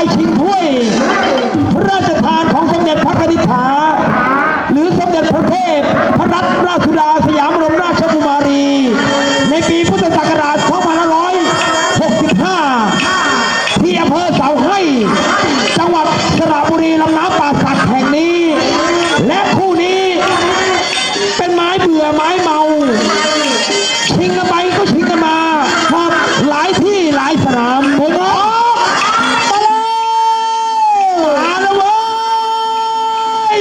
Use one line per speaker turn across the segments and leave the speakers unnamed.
ายชิงถ้วยพระราชทานของสมเด็จพระนิษฐา หรือสมเด็จพระเทพพระรัตนราชสุดาสยามรมราชกุมารี ในปีพุทธศักราช 2565 ที่อำเภอเสาให้ จังหวัดสระบุรีลำน้ำป่า এই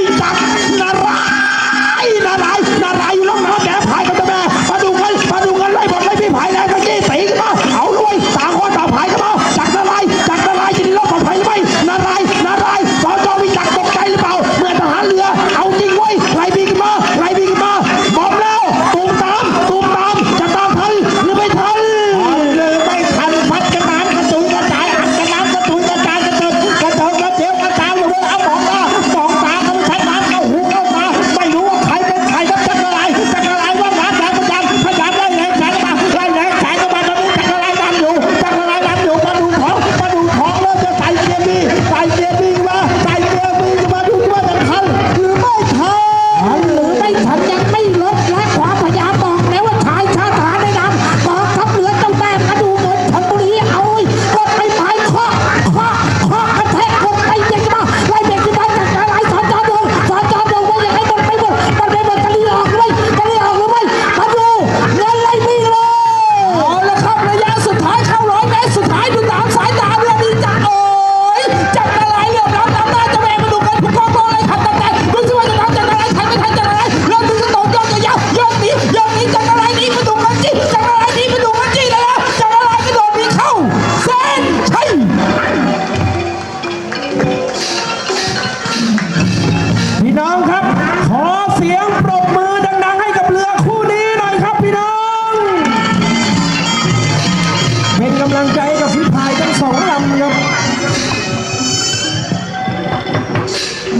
ลังใจกับพี่พายทั้
งสองลำ
ครับ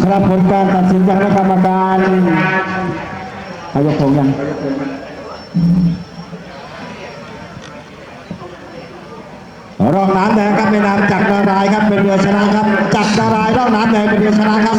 ครับผลการตัดสินจากคณะกรรมการนายกพงยังรองน้ำแดงครับในน้ำจักรนารายครับเป็นเรือชนะครับจักรนารายรองน้ำแดงเป็นเรือชนะครับ